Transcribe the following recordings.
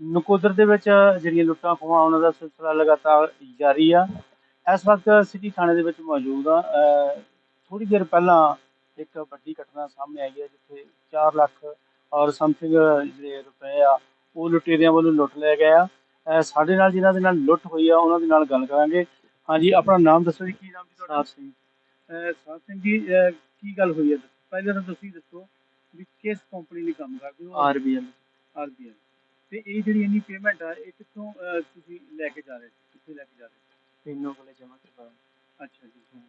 ਨਕੋਦਰ ਦੇ ਵਿੱਚ ਜਿਹੜੀਆਂ ਲੁੱਟਾਂ ਖੋਹਾਂ ਉਹਨਾਂ ਦਾ ਸਿਲਸਿਲਾ ਲਗਾਤਾਰ ਜਾਰੀ ਆ। ਇਸ ਵਕਤ ਸਿਟੀ ਥਾਣੇ ਦੇ ਵਿੱਚ ਮੌਜੂਦ ਆ। ਥੋੜੀ ਦੇਰ ਪਹਿਲਾਂ ਇੱਕ ਵੱਡੀ ਘਟਨਾ ਸਾਹਮਣੇ ਆਈ ਹੈ ਜਿੱਥੇ 4 ਲੱਖ ਔਰ ਸਮਥਿੰਗ ਜਿਹੜੇ ਰੁਪਏ ਆ ਉਹ ਲੁਟੇਰਿਆਂ ਵੱਲੋਂ ਲੁੱਟ ਲਏ ਗਏ ਆ। ਸਾਡੇ ਨਾਲ ਜਿਨ੍ਹਾਂ ਦੇ ਨਾਲ ਲੁੱਟ ਹੋਈ ਆ ਉਹਨਾਂ ਦੇ ਨਾਲ ਗੱਲ ਕਰਾਂਗੇ। ਹਾਂਜੀ ਆਪਣਾ ਨਾਮ ਦੱਸੋ ਜੀ ਕੀ ਨਾਮ ਜੀ ਤੁਹਾਡਾ? ਸਾਥ ਸਿੰਘ। ਸਾਧ ਸਿੰਘ ਜੀ ਕੀ ਗੱਲ ਹੋਈ ਹੈ? ਪਹਿਲਾਂ ਤਾਂ ਤੁਸੀਂ ਦੱਸੋ ਵੀ ਕਿਸ ਕੰਪਨੀ ਲਈ ਕੰਮ ਕਰਦੇ ਹੋ? ਆਰਬੀਐਲ ਆਰਬੀਐਲ ਤੇ ਇਹ ਜਿਹੜੀ ਇੰਨੀ ਪੇਮੈਂਟ ਆ ਇਹ ਕਿੱਥੋਂ ਅਹ, ਤੁਸੀਂ ਲੈ ਕੇ ਜਾ ਰਹੇ ਸੀ? ਕਿੱਥੇ ਲੈ ਕੇ ਜਾ ਰਹੇ ਤਿੰਨੋਂ ਕੋਲੇ ਜਮ੍ਹਾਂ ਕਰਵਾਇਆ। ਸੀ ਅੱਛਾ ਜੀ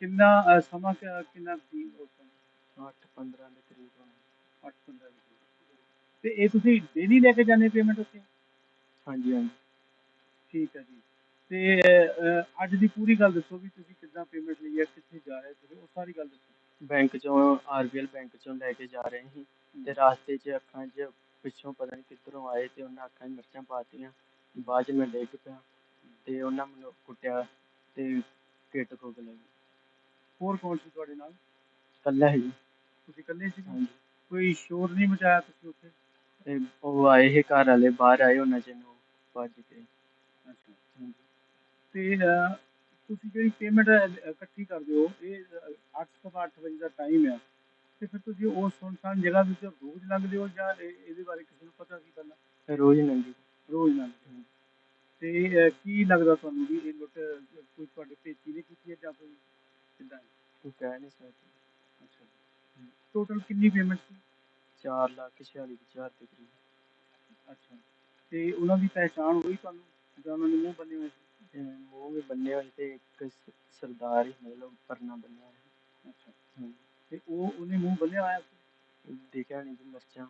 ਕਿੰਨਾ ਅਹ, ਸਮਾਂ ਕਿ- ਕਿੰਨਾ ਸੀ ਉਸ ਸਮੇਂ 8 15 ਦੇ ਕਰੀਬ ਹੋਣਾ 8 15 ਤੇ ਇਹ ਤੁਸੀਂ ਡੇਲੀ ਲੈ ਕੇ ਜਾਂਦੇ ਪੇਮੈਂਟ ਉੱਥੇ? ਹਾਂਜੀ ਹਾਂਜੀ। ਠੀਕ ਹੈ ਜੀ। ਤੇ ਅਹ, ਅੱਜ ਦੀ ਪੂਰੀ ਗੱਲ ਦੱਸੋ ਵੀ ਤੁਸੀਂ ਕਿੱਦਾਂ ਪੇਮੈਂਟ ਲਈ ਹੈ ਕਿੱਥੇ ਜਾ ਰਹੇ ਸੀ ਉਹ ਸਾਰੀ ਗੱਲ ਦੱਸੋ। ਬੈਂਕ ਚੋਂ ਆਰਬੀਐਲ ਬੈਂਕ ਚੋਂ ਲੈ ਕੇ ਜਾ ਰਹੇ ਸੀ। ਤੇ ਰਾਸਤੇ 'ਚ ਅੱਖਾਂ 'ਚ ਪਿੱਛੋਂ ਪਤਾ ਨਹੀਂ ਕਿੱਧਰੋਂ ਆਏ ਤੇ ਉਹਨਾਂ ਅੱਖਾਂ 'ਚ ਮਿਰਚਾਂ ਪਾਤੀਆਂ ਬਾਅਦ 'ਚ ਮੈਂ ਡਿੱਗ ਪਿਆ ਤੇ ਉਹਨਾਂ ਮੈਨੂੰ ਕੁੱਟਿਆ ਤੇ ਕਿੱਟ ਖੋਕ ਲੈ ਗਏ ਹੋਰ ਕੌਣ ਸੀ ਤੁਹਾਡੇ ਨਾਲ? ਕੱਲਾ ਹੀ। ਤੁਸੀਂ ਇਕੱਲੇ ਸੀ? ਹਾਂਜੀ। ਕੋਈ ਸ਼ੋਰ ਨਹੀਂ ਮਚਾਇਆ ਤੁਸੀਂ ਉੱਥੇ? ਤੇ ਉਹ ਆਏ ਇਹ ਘਰ ਵਾਲੇ ਬਾਹਰ ਆਏ ਉਹਨਾਂ ਚ ਨੂੰ ਭੱਜ ਕੇ। ਅੱਛਾ। ਤੇ ਅਹ, ਤੁਸੀਂ ਜਿਹੜੀ ਪੇਮੈਂਟ ਇਕੱਠੀ ਕਰਦੇ ਹੋ ਇਹ 8 ਸਵਾ 8 ਵਜੇ ਦਾ ਟਾਈਮ ਆ। ਤੇ ਫਿਰ ਤੁਸੀਂ ਉਸ ਸੁਨਸਾਨ ਜਗ੍ਹਾ ਵਿੱਚ ਰੋਜ਼ ਲੰਘਦੇ ਹੋ ਜਾਂ ਇਹ- ਇਹਦੇ ਬਾਰੇ ਕਿਸੇ ਨੂੰ ਪਤਾ ਸੀ ਪਹਿਲਾਂ ਰੋਜ਼ ਨੰਗੀ ਰੋਜ਼ ਲੰਘਦੇ ਹੋ। ਤੇ ਅਹ, ਕੀ ਲੱਗਦਾ ਤੁਹਾਨੂੰ ਵੀ ਇਹ ਲੁੱਟ ਅਹ, ਕੋਈ ਤੁਹਾਡੇ ਭੇਤੀ ਨੇ ਕੀਤੀ ਹੈ ਜਾਂ ਕੋਈ ਕਿੱਦਾਂ? ਤੂੰ ਕਹਿ ਨਹੀਂ ਸਕਦੀ। ਅੱਛਾ ਟੋਟਲ ਕਿੰਨੀ ਪੇਮੈਂਟ ਸੀ? 4 ਲੱਖ 46 ਹਜ਼ਾਰ ਦੇ ਕਰੀਬ। ਅੱਛਾ ਤੇ ਉਹਨਾਂ ਦੀ ਪਹਿਚਾਣ ਹੋਈ ਤੁਹਾਨੂੰ? ਜਾਂ ਉਹਨਾਂ ਨੇ ਮੂੰਹ ਬੰਨੇ ਹੋਏ ਸੀ? ਤੇ ਮੂੰਹ ਵੀ ਬੰਨੇ ਹੋਏ ਤੇ ਇੱਕ ਸ- ਸਰਦਾਰ ਹੀ ਮਤਲਬ ਪਰਨਾ ਬੰਨਿਆ ਹੋਇਆ। ਅੱਛਾ ਹਮ, ਤੇ ਉਹ ਉਹਨੇ ਮੂੰਹ ਬੰਨਿਆ ਹੋਇਆ ਸੀ ਦੇਖਿਆ ਨਹੀਂ ਜੀ ਮਿਰਚਾਂ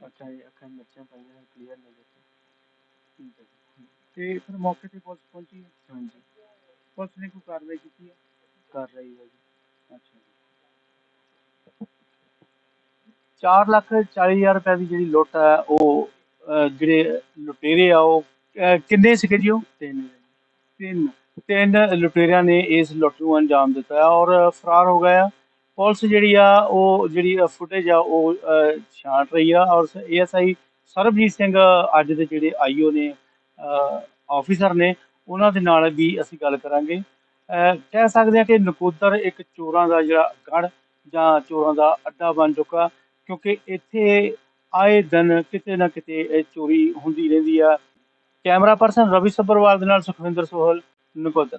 ਅੱਖਾਂ 'ਚ- ਅੱਖਾਂ 'ਚ ਮਿਰਚਾਂ ਪਾਈਆਂ ਕਲੀਅਰ ਨਹੀਂ ਦੇਖਿਆ ਠੀਕ ਹੈ ਜੀ। ਤੇ ਫਿਰ ਮੌਕੇ ਤੇ ਪੁਲਿਸ ਪਹੁੰਚੀ ਹੈ? ਹਾਂਜੀ ਪੁਲਿਸ ਨੇ ਕੋਈ ਕਾਰਵਾਈ ਕੀਤੀ ਹੈ ਕਰ ਰਹੀ ਹੈ ਜੀ ਅੱਛਾ 4 ਲੱਖ 40 ਹਜ਼ਾਰ ਰੁਪਏ ਦੀ ਜਿਹੜੀ ਲੁੱਟ ਹੈ ਉਹ ਅਹ, ਜਿਹੜੇ ਲੁਟੇਰੇ ਆ ਉਹ ਅਹ, ਕਿੰਨੇ ਸੀਗੇ ਜੀ ਉਹ ਤਿੰਨ ਜਣੇ। ਤਿੰਨ ਤਿੰਨ ਲੁਟੇਰਿਆਂ ਨੇ ਇਸ ਲੁੱਟ ਨੂੰ ਅੰਜਾਮ ਦਿੱਤਾ ਹੈ ਔਰ ਫਰਾਰ ਹੋ ਗਏ ਆ ਪੁਲਿਸ ਜਿਹੜੀ ਆ, ਉਹ ਜਿਹੜੀ ਫੁਟੇਜ ਆ, ਉਹ ਛਾਂਟ ਰਹੀ ਆ ਔਰ ਏਐਸਆਈ ਸਰਬਜੀਤ ਸਿੰਘ ਅੱਜ ਦੇ ਜਿਹੜੇ ਆਈਓ ਨੇ ਆਫੀਸਰ ਨੇ, ਉਹਨਾਂ ਦੇ ਨਾਲ ਵੀ ਅਸੀਂ ਗੱਲ ਕਰਾਂਗੇ। ਕਹਿ ਸਕਦੇ ਹਾਂ ਕਿ ਨਕੋਦਰ ਇੱਕ ਚੋਰਾਂ ਦਾ ਜਿਹੜਾ ਗੜ ਜਾਂ ਚੋਰਾਂ ਦਾ ਅੱਡਾ ਬਣ ਚੁੱਕਾ, ਕਿਉਂਕਿ ਇੱਥੇ ਆਏ ਦਿਨ ਕਿਤੇ ਨਾ ਕਿਤੇ ਇਹ ਚੋਰੀ ਹੁੰਦੀ ਰਹਿੰਦੀ ਆ। ਕੈਮਰਾ ਪਰਸਨ ਰਵੀ ਸੱਭਰਵਾਲ ਦੇ ਨਾਲ ਸੁਖਵਿੰਦਰ ਸੋਹਲ, ਨਕੋਦਰ।